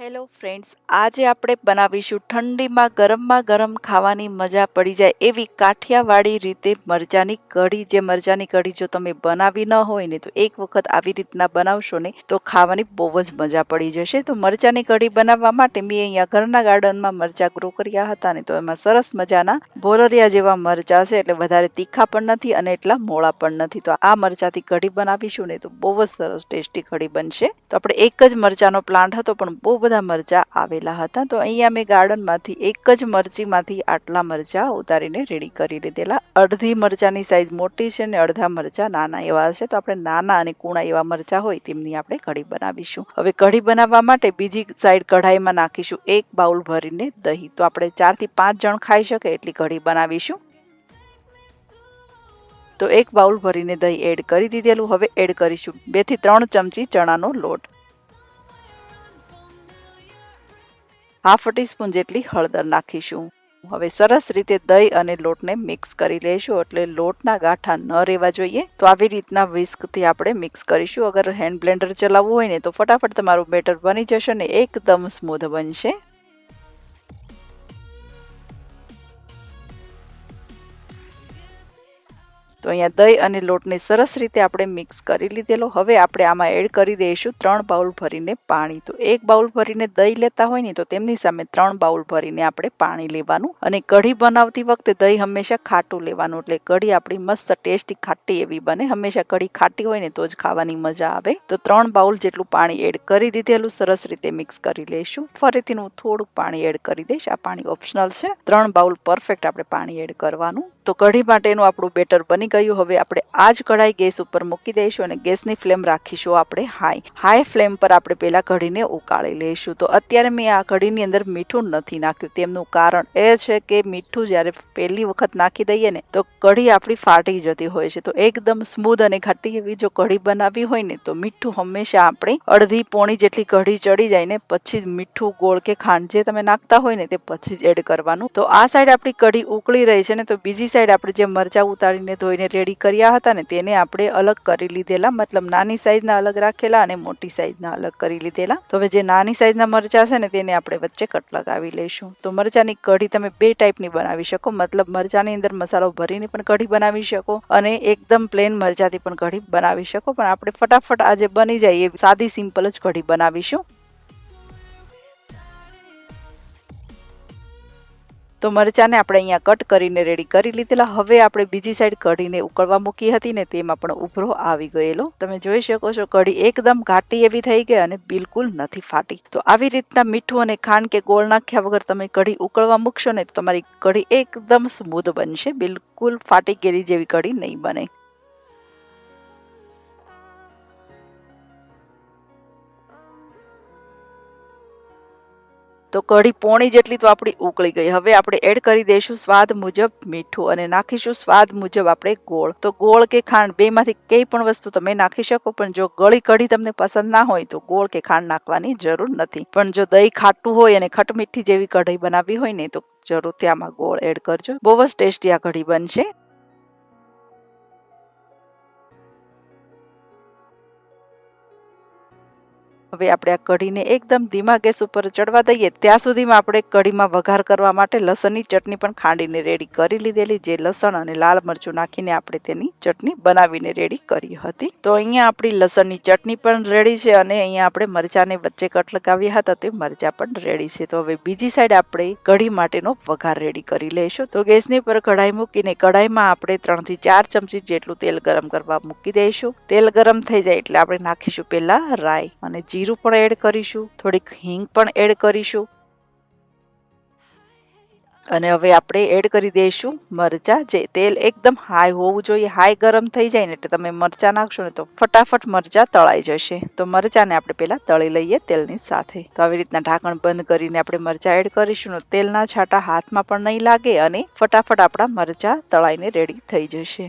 Hello friends આજે આપણે બનાવીશું ઠંડીમાં ગરમમાં ગરમ ખાવાની મજા પડી જાય એવી કાઠિયાવાડી રીતે મરચાની કઢી. જે મરચાની કઢી જો તમે બનાવી ન હોય ને, તો એક વખત આવી રીતના બનાવશો ને, તો ખાવાની બહુ જ મજા પડી જશે. તો મરચાની કઢી બનાવવા માટે મેં અહીંયા ઘરના ગાર્ડનમાં મરચાં ગ્રો કર્યા હતા ને, તો એમાં સરસ મજાના બોરરિયા જેવા મરચાં છે, એટલે વધારે તીખા પણ નથી અને એટલા મોળા પણ નથી. તો આ મરચાંથી કઢી બનાવીશું ને, તો બહુ જ સરસ ટેસ્ટી કઢી બનશે. તો આપણે એક જ મરચાંનો પ્લાન્ટ હતો, પણ બહુ બધા મરચાં આવેલા હતા. તો અહીંયા મેં ગાર્ડનમાંથી એક જ મરચીમાંથી આટલા મરચાં ઉતારીને રેડી કરી લીધેલા અડધી મરચાંની સાઇઝ મોટી છે ને અડધા મરચાં નાના એવા છે તો આપણે નાના અને કૂણા એવા મરચાં હોય તેમની આપણે કઢી બનાવીશું. હવે કઢી બનાવવા માટે બીજી સાઈડ કઢાઈમાં નાખીશું એક બાઉલ ભરીને દહીં. તો આપણે ચારથી પાંચ જણ ખાઈ શકે એટલી કઢી બનાવીશું. તો એક બાઉલ ભરીને દહીં એડ કરી દીધેલું. હવે એડ કરીશું બેથી ત્રણ ચમચી ચણાનો લોટ. હાફ ટીસ્પૂન જેટલી હળદર નાખીશું. હવે સરસ રીતે દહીં અને લોટને મિક્સ કરી લઈશું એટલે લોટના ગાંઠા ન રહેવા જોઈએ. તો આવી રીતના વિસ્કથી આપણે મિક્સ કરીશું. અગર હેન્ડ બ્લેન્ડર ચલાવવું હોય ને, તો ફટાફટ તમારું બેટર બની જશે ને એકદમ સ્મૂધ બનશે. તો અહીંયા દહીં અને લોટને સરસ રીતે આપણે મિક્સ કરી લીધેલો. હવે આપણે આમાં એડ કરી દઈશું ત્રણ બાઉલ ભરીને પાણી. તો એક બાઉલ ભરીને દહીં લેતા હોય ને, તો તેમની સામે ત્રણ બાઉલ ભરીને આપણે પાણી લેવાનું. અને કઢી બનાવતી વખતે દહીં હંમેશા ખાટું લેવાનું. એટલે કઢી આપણી મસ્ત ટેસ્ટી ખાટી એવી બને. હંમેશા કઢી ખાટી હોય ને, તો જ ખાવાની મજા આવે. તો ત્રણ બાઉલ જેટલું પાણી એડ કરી દીધેલું, સરસ રીતે મિક્સ કરી લઈશું. ફરીથી હું થોડુંક પાણી એડ કરી દઈશ. આ પાણી ઓપ્શનલ છે. ત્રણ બાઉલ પરફેક્ટ આપણે પાણી એડ કરવાનું. તો કઢી માટેનું આપણું બેટર બની ગયું. હવે આપણે આ જ કઢાઈ ગેસ ઉપર મૂકી દઈશું અને ગેસની ફ્લેમ રાખીશું આપણે હાઈ. હાઈ ફ્લેમ પર આપણે પહેલાં કઢીને ઉકાળી લઈશું. તો અત્યારે મેં આ કઢીની અંદર મીઠું નથી નાખ્યું. તેમનું કારણ એ છે કે મીઠું જ્યારે પહેલી વખત નાખી દઈએ ને, તો કઢી આપણી ફાટી જતી હોય છે. તો એકદમ સ્મૂધ અને ખાટી એવી જો કઢી બનાવી હોય ને, તો મીઠું હંમેશા આપણે અડધી પોણી જેટલી કઢી ચડી જાય ને, પછી જ મીઠું ગોળ કે ખાંડ જે તમે નાખતા હોય ને, તે પછી જ એડ કરવાનું. તો આ સાઈડ આપણી કઢી ઉકળી રહી છે ને, તો બીજી સાઈડ આપણે જે મરચાં ઉતારીને ધોઈને રેડી કર્યા હતા ને તેને આપણે અલગ કરી લીધેલા, મતલબ નાની સાઈઝના અલગ રાખેલા અને મોટી સાઈઝના અલગ કરી લીધેલા. તો હવે જે નાની સાઈઝના મરચાં છે ને તેને આપણે વચ્ચે કટ લગાવી લઈશું. તો મરચાંની કઢી તમે બે ટાઈપની બનાવી શકો. મતલબ મરચાંની અંદર મસાલો ભરીને પણ કઢી બનાવી શકો અને એકદમ પ્લેન મરચાંથી પણ કઢી બનાવી શકો. પણ આપણે ફટાફટ આજે બની જાય એ સાદી સિમ્પલ જ કઢી બનાવીશું. તો મરચાંને આપણે અહીંયા કટ કરીને રેડી કરી લીધેલા. હવે આપણે બીજી સાઈડ કઢીને ઉકળવા મૂકી હતી ને તેમાં પણ ઉભરો આવી ગયેલો. તમે જોઈ શકો છો કઢી એકદમ ઘાટી એવી થઈ ગઈ અને બિલકુલ નથી ફાટી. તો આવી રીતના મીઠું અને ખાંડ કે ગોળ નાખ્યા વગર તમે કઢી ઉકળવા મૂકશો ને તો તમારી કઢી એકદમ સ્મૂધ બનશે. બિલકુલ ફાટી ગયેલી જેવી કઢી નહીં બને. તો કઢી પોણી જેટલી તો આપણી ઉકળી ગઈ. હવે આપણે એડ કરી દઈશું સ્વાદ મુજબ મીઠું અને નાખીશું સ્વાદ મુજબ આપણે ગોળ. તો ગોળ કે ખાંડ બેમાંથી કઈ પણ વસ્તુ તમે નાખી શકો, પણ જો ગળી કઢી તમને પસંદ ના હોય તો ગોળ કે ખાંડ નાખવાની જરૂર નથી. પણ જો દહીં ખાટું હોય અને ખટમીઠી જેવી કઢી બનાવવી હોય ને, તો જરૂરથી આમાં ગોળ એડ કરજો. બહુ જ ટેસ્ટી આ કઢી બનશે. હવે આપણે આ કઢીને એકદમ ધીમા ગેસ ઉપર ચડવા દઈએ. ત્યાં સુધીમાં આપણે કઢીમાં વઘાર કરવા માટે લસણની ચટણી પણ ખાંડીને રેડી કરી લીધેલી, જે લસણ અને લાલ મરચું નાખીને આપણે તેની ચટણી બનાવીને રેડી કરી હતી. તો અહીંયા આપણી લસણની ચટણી પણ રેડી છે અને અહીંયા આપણે મરચાંને વચ્ચે કટ લગાવ્યા હતા, તે મરચાં પણ રેડી છે. તો હવે બીજી સાઈડ આપણે કઢી માટેનો વઘાર રેડી કરી લઈશું. તો ગેસની પર કઢાઈ મૂકીને કઢાઈમાં આપણે ત્રણથી ચાર ચમચી જેટલું તેલ ગરમ કરવા મૂકી દઈશું. તેલ ગરમ થઈ જાય એટલે આપણે નાખીશું પહેલાં રાઈ અને જીરું પણ એડ કરીશું, થોડીક હિંગ પણ એડ કરીશું. અને હવે આપણે એડ કરી દઈશું મરચા, જે તેલ એકદમ હાઈ હોવું જોઈએ, હાઈ ગરમ થઈ જાય ને એટલે તમે મરચા નાખશો ને તો ફટાફટ મરચા તળાઈ જશે. તો મરચાને આપણે પહેલાં તળી લઈએ તેલની સાથે. તો આવી રીતના ઢાંકણ બંધ કરીને આપણે મરચા એડ કરીશું તેલના છાંટા હાથમાં પણ નહીં લાગે અને ફટાફટ આપણા મરચા તળાઈને રેડી થઈ જશે.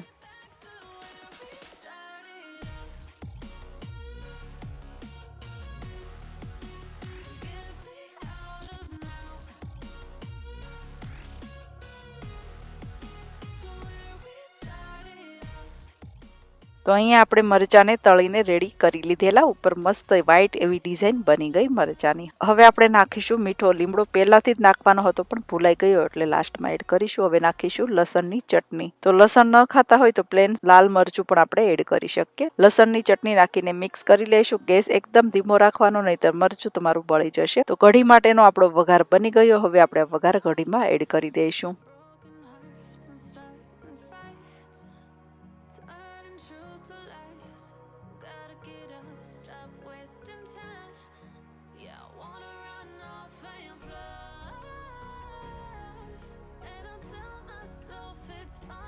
તો અહીંયા આપણે મરચાને તળીને રેડી કરી લીધેલા. ઉપર મસ્ત વ્હાઈટ એવી ડિઝાઇન બની ગઈ મરચાની. હવે આપણે નાખીશું મીઠો લીમડો. પહેલાથી જ નાખવાનો હતો, પણ ભૂલાઈ ગયો એટલે લાસ્ટમાં એડ કરીશું. હવે નાખીશું લસણની ચટણી. તો લસણ ન ખાતા હોય તો પ્લેન લાલ મરચું પણ આપણે એડ કરી શકીએ. લસણની ચટણી નાખીને મિક્સ કરી લઈશું. ગેસ એકદમ ધીમો રાખવાનો નહીં તો મરચું તમારું બળી જશે. તો કઢી માટેનો આપણો વઘાર બની ગયો. હવે આપણે વઘાર કઢીમાં એડ કરી દઈશું. to lies. Gotta get up, stop wasting time. Yeah, I wanna run off and fly. And I tell myself it's fine.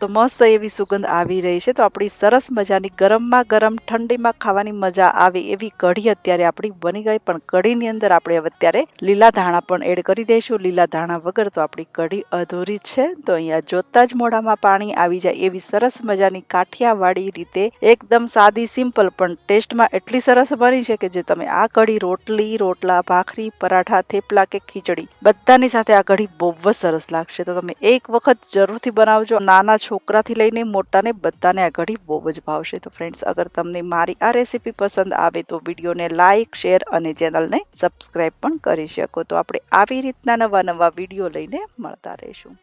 તો મસ્ત એવી સુગંધ આવી રહી છે. તો આપણી સરસ મજાની ગરમમાં ગરમ ઠંડીમાં ખાવાની મજા આવે એવી કઢી અત્યારે આપણી બની ગઈ. પણ કઢીની અંદર આપણે હવે અત્યારે લીલા ધાણા પણ એડ કરી દઈશું. લીલા ધાણા વગર તો આપણી કઢી અધૂરી છે. તો અહીંયા જોતા જ મોઢામાં પાણી આવી જાય એવી સરસ મજાની કાઠિયાવાડી રીતે એકદમ સાદી, સિમ્પલ, પણ ટેસ્ટમાં એટલી સરસ બની છે કે જે તમે આ કઢી રોટલી, રોટલા, ભાખરી, પરાઠા, થેપલા કે ખીચડી બધાની સાથે આ કઢી બહુ જ સરસ લાગશે. તો તમે એક વખત જરૂરથી બનાવજો. નાના છોકરાથી લઈને મોટાને બધાને આ કઢી બહુ જ ભાવશે. તો ફ્રેન્ડ્સ અગર તમને મારી આ રેસીપી પસંદ આવે તો વિડીયોને લાઇક શેર અને ચેનલને સબસ્ક્રાઈબ પણ કરી શકો. તો આપણે આવી રીતના નવા નવા વીડિયો લઈને મળતા રહીશું.